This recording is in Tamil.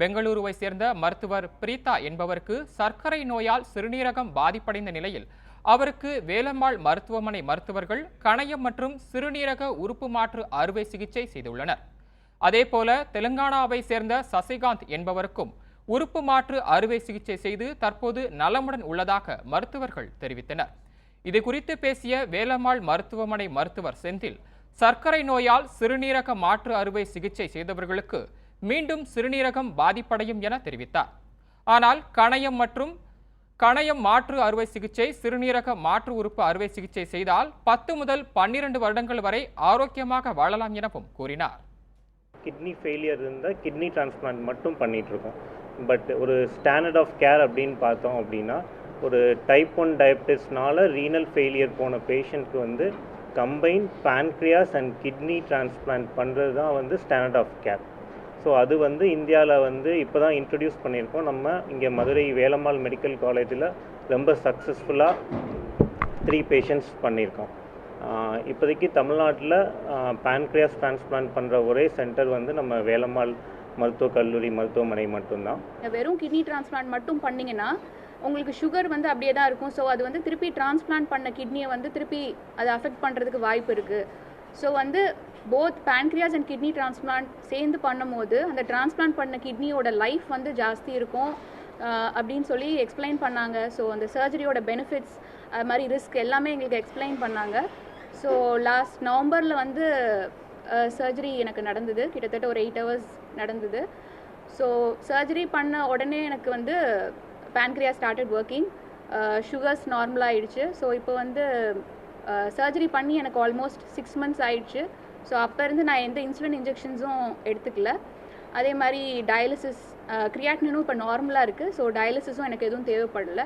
பெங்களூருவை சேர்ந்த மருத்துவர் பிரீதா என்பவருக்கு சர்க்கரை நோயால் சிறுநீரகம் பாதிப்படைந்த நிலையில் அவருக்கு வேலம்மாள் மருத்துவமனை மருத்துவர்கள் கணையம் மற்றும் சிறுநீரக உறுப்பு மாற்று அறுவை சிகிச்சை செய்துள்ளனர். அதேபோல தெலுங்கானாவை சேர்ந்த சசிகாந்த் என்பவருக்கும் உறுப்பு மாற்று அறுவை சிகிச்சை செய்து தற்போது நலமுடன் உள்ளதாக மருத்துவர்கள் தெரிவித்தனர். இது குறித்து பேசிய வேலம்மாள் மருத்துவமனை மருத்துவர் செந்தில் சர்க்கரை நோயால் சிறுநீரக மாற்று அறுவை சிகிச்சை செய்தவர்களுக்கு மீண்டும் சிறுநீரகம் பாதிப்படையும் என தெரிவித்தார். ஆனால் கணையம் மற்றும் கணையம் மாற்று அறுவை சிகிச்சை சிறுநீரக மாற்று உறுப்பு அறுவை சிகிச்சை செய்தால் பத்து முதல் பன்னிரண்டு வருடங்கள் வரை ஆரோக்கியமாக வாழலாம் எனவும் கூறினார். கிட்னி ஃபெயிலியர் இருந்தால் கிட்னி டிரான்ஸ்பிளான்ட் மட்டும் பண்ணிட்டு இருக்கோம் பட் ஒரு ஸ்டாண்டர்ட் ஆஃப் கேர் அப்படின்னு பார்த்தோம் அப்படின்னா ஒரு டைப் ஒன் டயபிட்டிஸ்னால ரீனல் ஃபெயிலியர் போன பேஷண்ட்க்கு வந்து combine pancreas and kidney transplant பண்ணுறது தான் வந்து ஸ்டாண்டர்ட் ஆஃப் கேர் ஸோ அது வந்து இந்தியாவில் வந்து இப்போ தான் இன்ட்ரடியூஸ் பண்ணியிருக்கோம். நம்ம இங்கே மதுரை வேலம்மாள் மெடிக்கல் காலேஜில் ரொம்ப சக்ஸஸ்ஃபுல்லாக த்ரீ பேஷண்ட்ஸ் பண்ணியிருக்கோம். இப்போதைக்கு தமிழ்நாட்டில் பேன்க்ரியாஸ் டிரான்ஸ்பிளான்ட் பண்ணுற ஒரே சென்டர் வந்து நம்ம வேலம்மாள் மருத்துவக் கல்லூரி மருத்துவமனை மட்டும்தான். வெறும் கிட்னி டிரான்ஸ்பிளான்ட் மட்டும் பண்ணிங்கன்னா உங்களுக்கு சுகர் வந்து அப்படியே தான் இருக்கும். ஸோ அது வந்து திருப்பி டிரான்ஸ்பிளான்ட் பண்ண கிட்னியை வந்து திருப்பி அதை அஃபெக்ட் பண்ணுறதுக்கு வாய்ப்பு இருக்குது ஸோ வந்து both pancreas and kidney transplant சேர்ந்து பண்ணும்போது அந்த டிரான்ஸ்பிளான்ட் பண்ண கிட்னியோட லைஃப் வந்து ஜாஸ்தி இருக்கும். அப்படின்னு சொல்லி எக்ஸ்பிளைன் பண்ணாங்க. ஸோ அந்த சர்ஜரியோட பெனிஃபிட்ஸ் அது மாதிரி ரிஸ்க் எல்லாமே எங்களுக்கு எக்ஸ்பிளைன் பண்ணாங்க. ஸோ லாஸ்ட் நவம்பரில் வந்து சர்ஜரி எனக்கு நடந்தது. கிட்டத்தட்ட ஒரு எயிட் ஹவர்ஸ் நடந்தது. ஸோ சர்ஜரி பண்ண உடனே எனக்கு வந்து பேன்க்ரியா ஸ்டார்டட் ஒர்க்கிங் சுகர்ஸ் நார்மலாக ஆயிடுச்சு. ஸோ இப்போ வந்து சர்ஜரி பண்ணி எனக்கு ஆல்மோஸ்ட் சிக்ஸ் மந்த்ஸ் ஆயிடுச்சு. ஸோ அப்போ இருந்து நான் எந்த இன்சுலின் இன்ஜெக்ஷன்ஸும் எடுத்துக்கல. அதே மாதிரி டயாலிசிஸ் கிரியாட்டினும் இப்போ நார்மலாக இருக்குது ஸோ டயாலிசிஸும் எனக்கு எதுவும் தேவைப்படல.